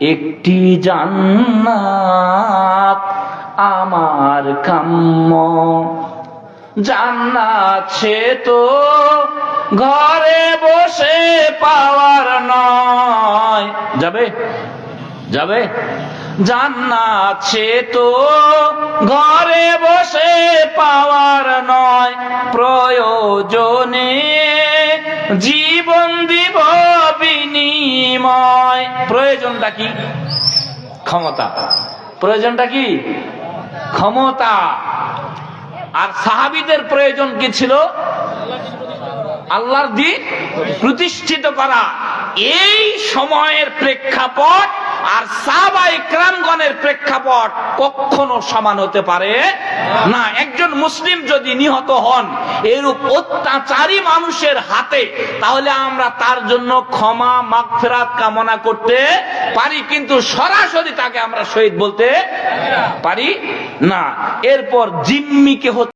একটি জান্নাত আমার কাম্য। জান্নাত সে তো ঘরে বসে পাওয়ার নয়। যাবে? যাবে? জান্নাত সে তো ঘরে বসে পাওয়ার নয়। প্রয়োজনে জীবন দিব বিনিময় প্রয়োজনটা কি? ক্ষমতা। প্রয়োজনটা কি? ক্ষমতা। আর সাহাবিদের প্রয়োজন কি ছিল? আল্লাহর দিন প্রতিষ্ঠিত করা। এই সময়ের প্রেক্ষাপট আর ইকরামগণের প্রেক্ষাপট কখনো সমান হতে পারে না। একজন মুসলিম যদি নিহত হন, এরূপ অত্যাচারী মানুষের হাতে, তাহলে আমরা তার জন্য ক্ষমা মাফেরাত কামনা করতে পারি, কিন্তু সরাসরি তাকে আমরা শহীদ বলতে পারি না। এরপর জিম্মিকে